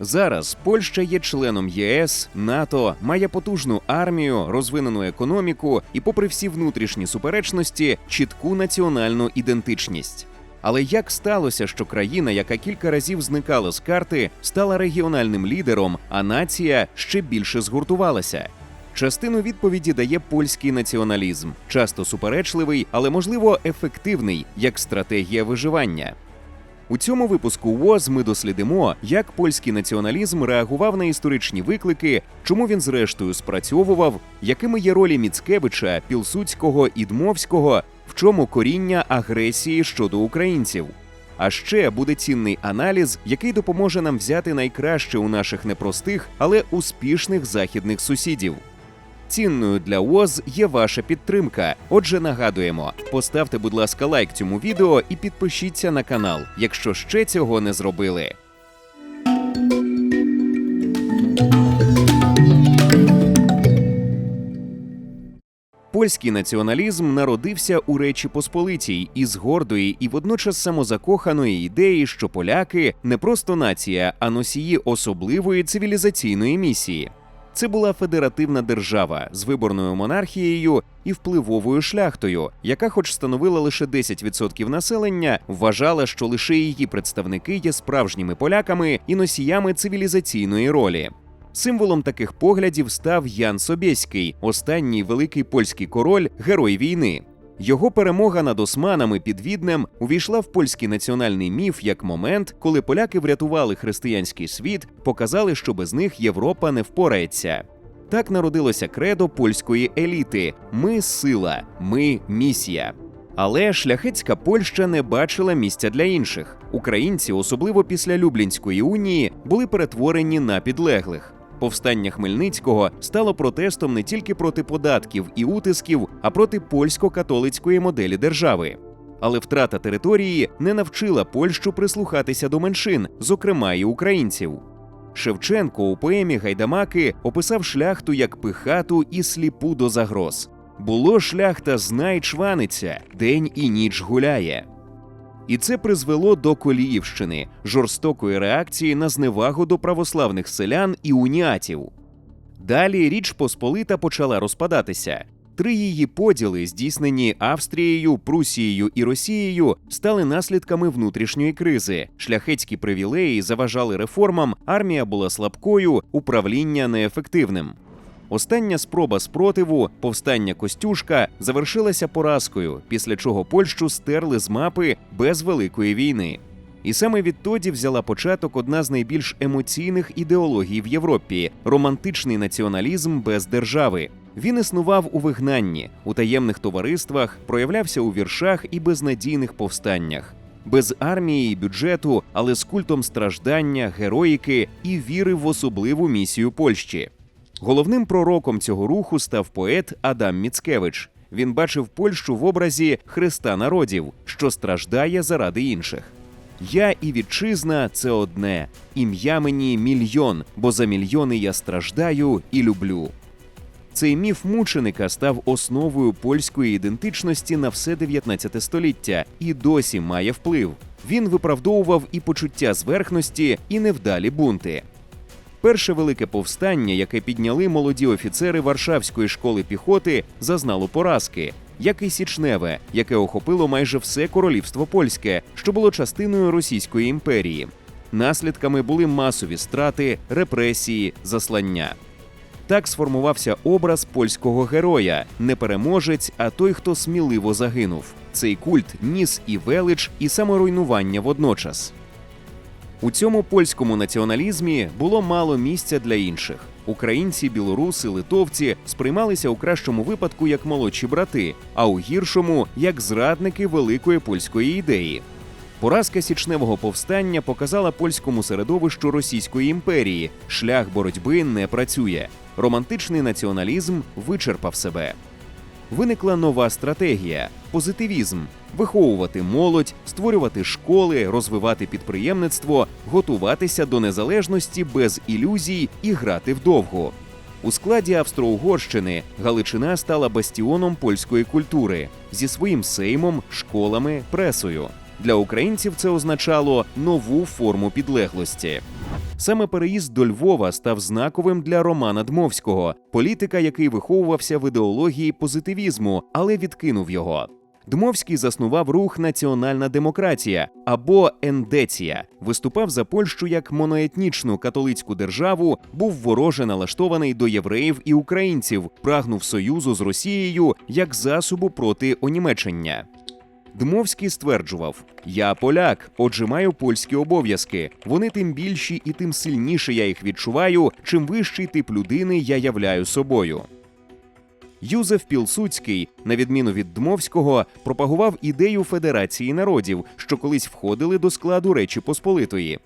Зараз Польща є членом ЄС, НАТО, має потужну армію, розвинену економіку і, попри всі внутрішні суперечності, чітку національну ідентичність. Але як сталося, що країна, яка кілька разів зникала з карти, стала регіональним лідером, а нація ще більше згуртувалася? Частину відповіді дає польський націоналізм, часто суперечливий, але можливо ефективний як стратегія виживання. У цьому випуску УОЗ ми дослідимо, як польський націоналізм реагував на історичні виклики, чому він зрештою спрацьовував, якими є ролі Міцкевича, Пілсудського і Дмовського, в чому коріння агресії щодо українців. А ще буде цінний аналіз, який допоможе нам взяти найкраще у наших непростих, але успішних західних сусідів. Цінною для УОЗ є ваша підтримка. Отже, нагадуємо, поставте, будь ласка, лайк цьому відео і підпишіться на канал, якщо ще цього не зробили. Польський націоналізм народився у Речі Посполитій із гордої і водночас самозакоханої ідеї, що поляки не просто нація, а носії особливої цивілізаційної місії. Це була федеративна держава з виборною монархією і впливовою шляхтою, яка, хоч становила лише 10% населення, вважала, що лише її представники є справжніми поляками і носіями цивілізаційної ролі. Символом таких поглядів став Ян Собєський, останній великий польський король, герой війни. Його перемога над османами під Віднем увійшла в польський національний міф як момент, коли поляки врятували християнський світ, показали, що без них Європа не впорається. Так народилося кредо польської еліти: ми сила, ми місія. Але шляхетська Польща не бачила місця для інших. Українці, особливо після Люблінської унії, були перетворені на підлеглих. Повстання Хмельницького стало протестом не тільки проти податків і утисків, а проти польсько-католицької моделі держави. Але втрата території не навчила Польщу прислухатися до меншин, зокрема і українців. Шевченко у поемі Гайдамаки описав шляхту як пихату і сліпу до загроз. Було шляхта знай чваниться, день і ніч гуляє. І це призвело до Коліївщини, жорстокої реакції на зневагу до православних селян і уніатів. Далі Річ Посполита почала розпадатися. Три її поділи, здійснені Австрією, Прусією і Росією, стали наслідками внутрішньої кризи. Шляхетські привілеї заважали реформам, армія була слабкою, управління неефективним. Остання спроба спротиву, повстання Костюшка, завершилася поразкою, після чого Польщу стерли з мапи без великої війни. І саме відтоді взяла початок одна з найбільш емоційних ідеологій в Європі романтичний націоналізм без держави. Він існував у вигнанні, у таємних товариствах, проявлявся у віршах і безнадійних повстаннях. Без армії і бюджету, але з культом страждання, героїки і віри в особливу місію Польщі. Головним пророком цього руху став поет Адам Міцкевич. Він бачив Польщу в образі Христа народів, що страждає заради інших. Я і вітчизна це одне, ім'я мені мільйон, бо за мільйони я страждаю і люблю. Цей міф мученика став основою польської ідентичності на все 19 століття і досі має вплив. Він виправдовував і почуття зверхності, і невдалі бунти. Перше велике повстання, яке підняли молоді офіцери Варшавської школи піхоти, зазнало поразки, як і січневе, яке охопило майже все королівство польське, що було частиною Російської імперії. Наслідками були масові страти, репресії, заслання. Так сформувався образ польського героя, не переможець, а той, хто сміливо загинув. Цей культ ніс і велич, і саморуйнування водночас. У цьому польському націоналізмі було мало місця для інших. Українці, білоруси, литовці сприймалися у кращому випадку як молодші брати, а у гіршому як зрадники великої польської ідеї. Поразка січневого повстання показала польському середовищу Російської імперії. Шлях боротьби не працює. Романтичний націоналізм вичерпав себе. Виникла нова стратегія позитивізм виховувати молодь, створювати школи, розвивати підприємництво, готуватися до незалежності без ілюзій і грати вдовго. У складі Австро-Угорщини Галичина стала бастіоном польської культури зі своїм сеймом, школами, пресою. Для українців це означало нову форму підлеглості. Саме переїзд до Львова став знаковим для Романа Дмовського, політика, який виховувався в ідеології позитивізму, але відкинув його. Дмовський заснував рух Національна демократія або Ендеція, виступав за Польщу як моноетнічну католицьку державу, був вороже налаштований до євреїв і українців, прагнув союзу з Росією як засобу проти онімечення. Дмовський стверджував: Я поляк, отже, маю польські обов'язки. Вони тим більші і тим сильніше я їх відчуваю, чим вищий тип людини я являю собою. Юзеф Пілсуцький, на відміну від Дмовського, пропагував ідею Федерації народів, що колись входили до складу Речі Посполитої.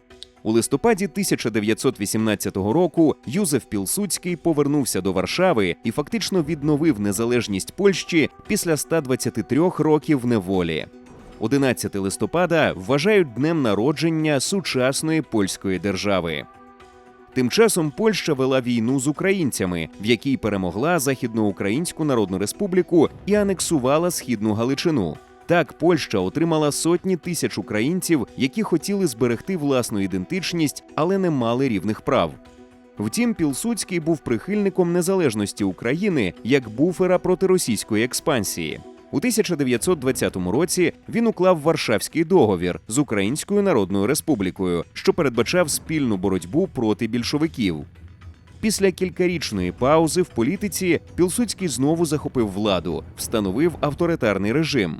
У листопаді 1918 року Юзеф Пілсуцький повернувся до Варшави і фактично відновив незалежність Польщі після 123 років неволі. 11 листопада вважають днем народження сучасної польської держави. Тим часом Польща вела війну з українцями, в якій перемогла Західноукраїнську Народну Республіку і анексувала східну Галичину. Так, Польща отримала сотні тисяч українців, які хотіли зберегти власну ідентичність, але не мали рівних прав. Втім, Пілсудський був прихильником незалежності України як буфера проти російської експансії. У 1920 році він уклав Варшавський договір з Українською Народною Республікою, що передбачав спільну боротьбу проти більшовиків. Після кількарічної паузи в політиці Пілсудський знову захопив владу, встановив авторитарний режим.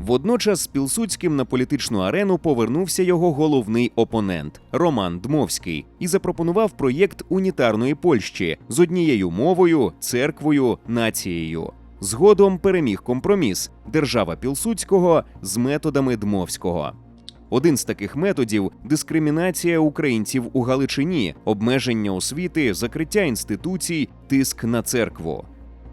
Водночас з Пілсудським на політичну арену повернувся його головний опонент Роман Дмовський і запропонував проєкт унітарної Польщі з однією мовою, церквою, нацією. Згодом переміг компроміс держава Пілсудського з методами Дмовського. Один з таких методів дискримінація українців у Галичині, обмеження освіти, закриття інституцій, тиск на церкву.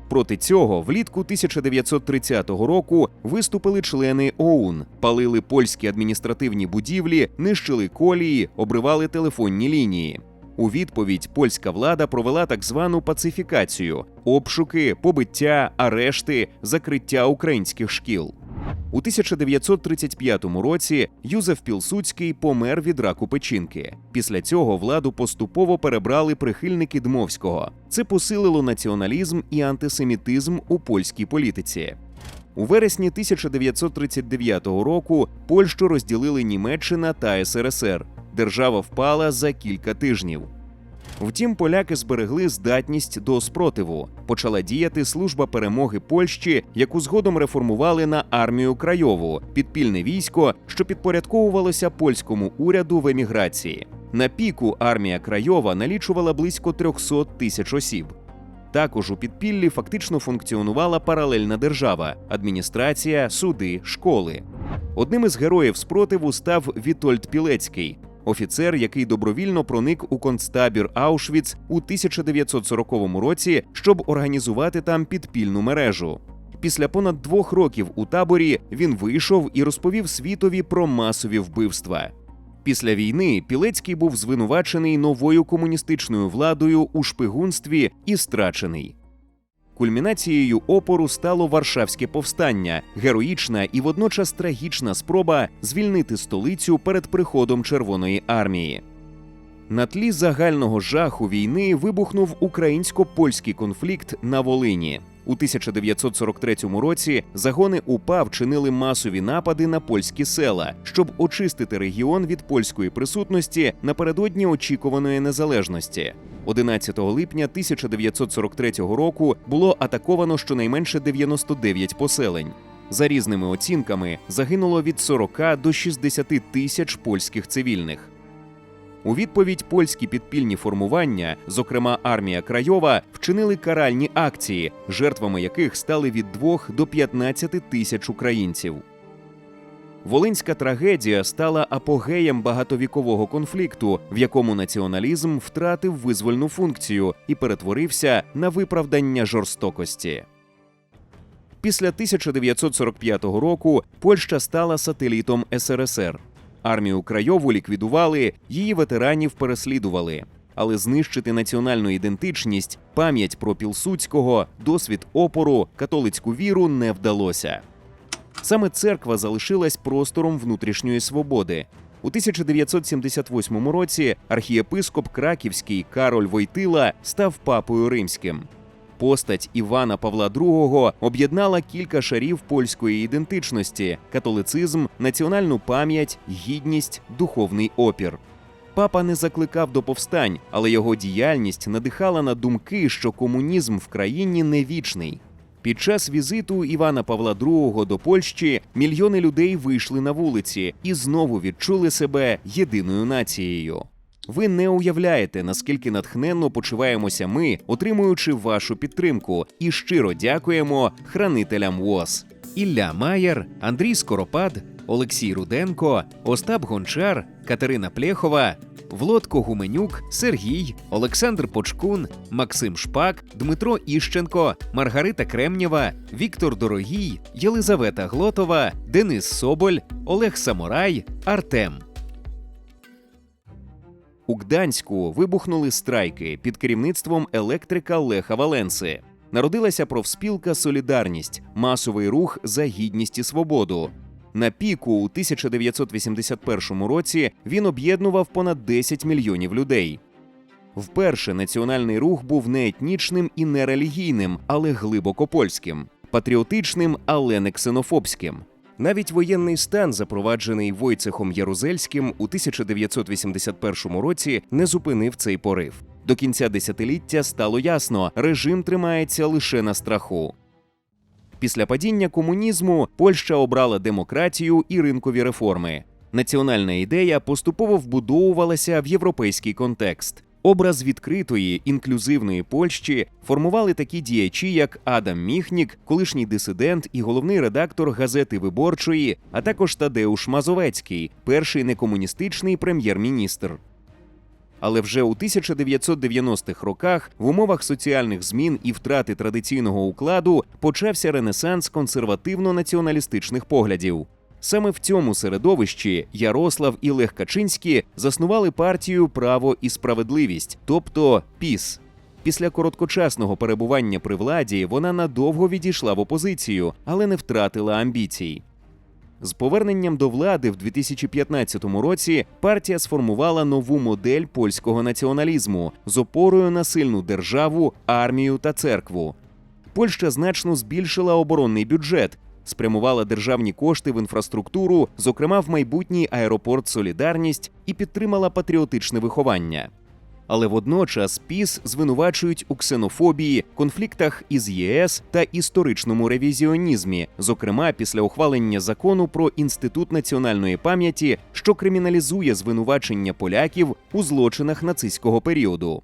Проти цього влітку 1930 року виступили члени ОУН, палили польські адміністративні будівлі, нищили колії, обривали телефонні лінії. У відповідь польська влада провела так звану пацифікацію: обшуки, побиття, арешти, закриття українських шкіл. У 1935 році Юзеф Пілсудський помер від раку печінки. Після цього владу поступово перебрали прихильники Дмовського. Це посилило націоналізм і антисемітизм у польській політиці. У вересні 1939 року Польщу розділили Німеччина та СРСР. Держава впала за кілька тижнів. Втім, поляки зберегли здатність до спротиву. Почала діяти служба перемоги Польщі, яку згодом реформували на армію Крайову, підпільне військо, що підпорядковувалося польському уряду в еміграції. На піку армія Крайова налічувала близько 300 тисяч осіб. Також у підпіллі фактично функціонувала паралельна держава, адміністрація, суди, школи. Одним із героїв спротиву став Вітольд Пілецький, офіцер, який добровільно проник у концтабір Аушвіц у 1940 році, щоб організувати там підпільну мережу. Після понад двох років у таборі він вийшов і розповів світові про масові вбивства. Після війни Пілецький був звинувачений новою комуністичною владою у шпигунстві і страчений. Кульмінацією опору стало Варшавське повстання, героїчна і водночас трагічна спроба звільнити столицю перед приходом Червоної армії. На тлі загального жаху війни вибухнув українсько-польський конфлікт на Волині. У 1943 році загони УПА вчинили масові напади на польські села, щоб очистити регіон від польської присутності напередодні очікуваної незалежності. 11 липня 1943 року було атаковано щонайменше 99 поселень. За різними оцінками загинуло від 40 до 60 тисяч польських цивільних. У відповідь польські підпільні формування, зокрема армія Крайова, вчинили каральні акції, жертвами яких стали від 2 до 15 тисяч українців. Волинська трагедія стала апогеєм багатовікового конфлікту, в якому націоналізм втратив визвольну функцію і перетворився на виправдання жорстокості. Після 1945 року Польща стала сателітом СРСР. Армію Крайову ліквідували, її ветеранів переслідували. Але знищити національну ідентичність, пам'ять про Пілсудського, досвід опору, католицьку віру не вдалося. Саме церква залишилась простором внутрішньої свободи. У 1978 році архієпископ Краківський Кароль Войтила став папою римським. Постать Івана Павла II об'єднала кілька шарів польської ідентичності: католицизм, національну пам'ять, гідність, духовний опір. Папа не закликав до повстань, але його діяльність надихала на думки, що комунізм в країні не вічний. Під час візиту Івана Павла II до Польщі мільйони людей вийшли на вулиці і знову відчули себе єдиною нацією. Ви не уявляєте, наскільки натхненно почуваємося ми, отримуючи вашу підтримку, і щиро дякуємо хранителям ВОЗ. Ілля Маєр, Андрій Скоропад, Олексій Руденко, Остап Гончар, Катерина Плєхова, Влодко Гуменюк, Сергій, Олександр Почкун, Максим Шпак, Дмитро Іщенко, Маргарита Кремнєва, Віктор Дорогій, Єлизавета Глотова, Денис Соболь, Олег Самурай, Артем. У Гданську вибухнули страйки під керівництвом електрика Леха Валенси. Народилася профспілка Солідарність, масовий рух за гідність і свободу. На піку у 1981 році він об'єднував понад 10 мільйонів людей. Вперше національний рух був не етнічним і не релігійним, але глибоко польським, патріотичним, але не ксенофобським. Навіть воєнний стан, запроваджений Войцехом Ярузельським у 1981 році, не зупинив цей порив. До кінця десятиліття стало ясно, режим тримається лише на страху. Після падіння комунізму Польща обрала демократію і ринкові реформи. Національна ідея поступово вбудовувалася в європейський контекст. Образ відкритої інклюзивної Польщі формували такі діячі, як Адам Міхнік, колишній дисидент і головний редактор газети Виборчої, а також Тадеуш Мазовецький, перший некомуністичний прем'єр-міністр. Але вже у 1990-х роках в умовах соціальних змін і втрати традиційного укладу почався ренесанс консервативно-націоналістичних поглядів. Саме в цьому середовищі Ярослав і Лех Качинські заснували партію Право і справедливість, тобто ПІС. Після короткочасного перебування при владі вона надовго відійшла в опозицію, але не втратила амбіцій. З поверненням до влади в 2015 році партія сформувала нову модель польського націоналізму з опорою на сильну державу, армію та церкву. Польща значно збільшила оборонний бюджет, спрямувала державні кошти в інфраструктуру, зокрема в майбутній аеропорт Солідарність, і підтримала патріотичне виховання. Але водночас ПІС звинувачують у ксенофобії, конфліктах із ЄС та історичному ревізіонізмі, зокрема після ухвалення закону про інститут національної пам'яті, що криміналізує звинувачення поляків у злочинах нацистського періоду.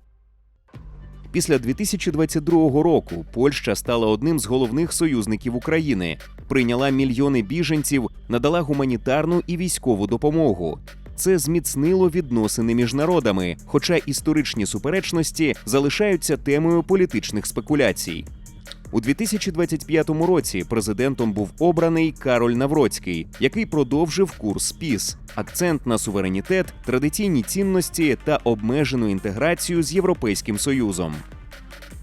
Після 2022 року Польща стала одним з головних союзників України, прийняла мільйони біженців, надала гуманітарну і військову допомогу. Це зміцнило відносини між народами, хоча історичні суперечності залишаються темою політичних спекуляцій. У 2025 році президентом був обраний Кароль Навроцький, який продовжив курс ПІС, акцент на суверенітет, традиційні цінності та обмежену інтеграцію з Європейським Союзом.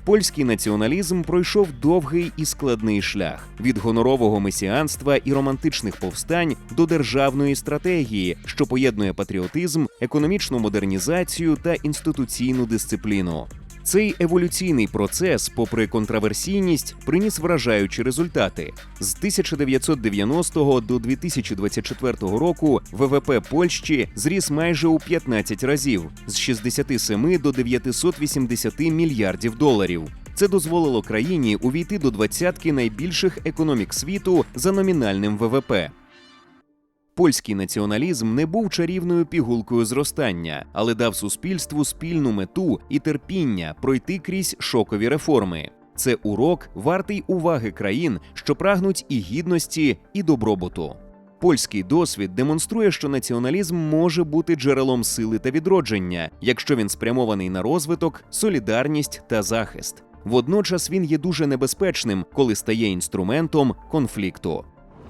Польський націоналізм пройшов довгий і складний шлях від гонорового месіанства і романтичних повстань до державної стратегії, що поєднує патріотизм, економічну модернізацію та інституційну дисципліну. Цей еволюційний процес, попри контраверсійність, приніс вражаючі результати. З 1990 до 2024 року ВВП Польщі зріс майже у 15 разів з 67 до 980 мільярдів доларів. Це дозволило країні увійти до двадцятки найбільших економік світу за номінальним ВВП. Польський націоналізм не був чарівною пігулкою зростання, але дав суспільству спільну мету і терпіння пройти крізь шокові реформи. Це урок, вартий уваги країн, що прагнуть і гідності, і добробуту. Польський досвід демонструє, що націоналізм може бути джерелом сили та відродження, якщо він спрямований на розвиток, солідарність та захист. Водночас він є дуже небезпечним, коли стає інструментом конфлікту.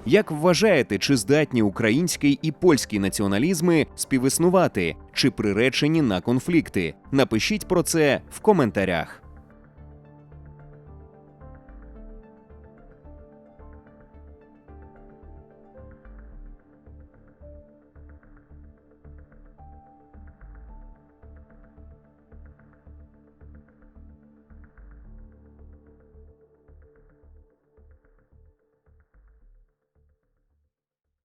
Як вважаєте, чи здатні український і польський націоналізми співіснувати, чи приречені на конфлікти? Напишіть про це в коментарях.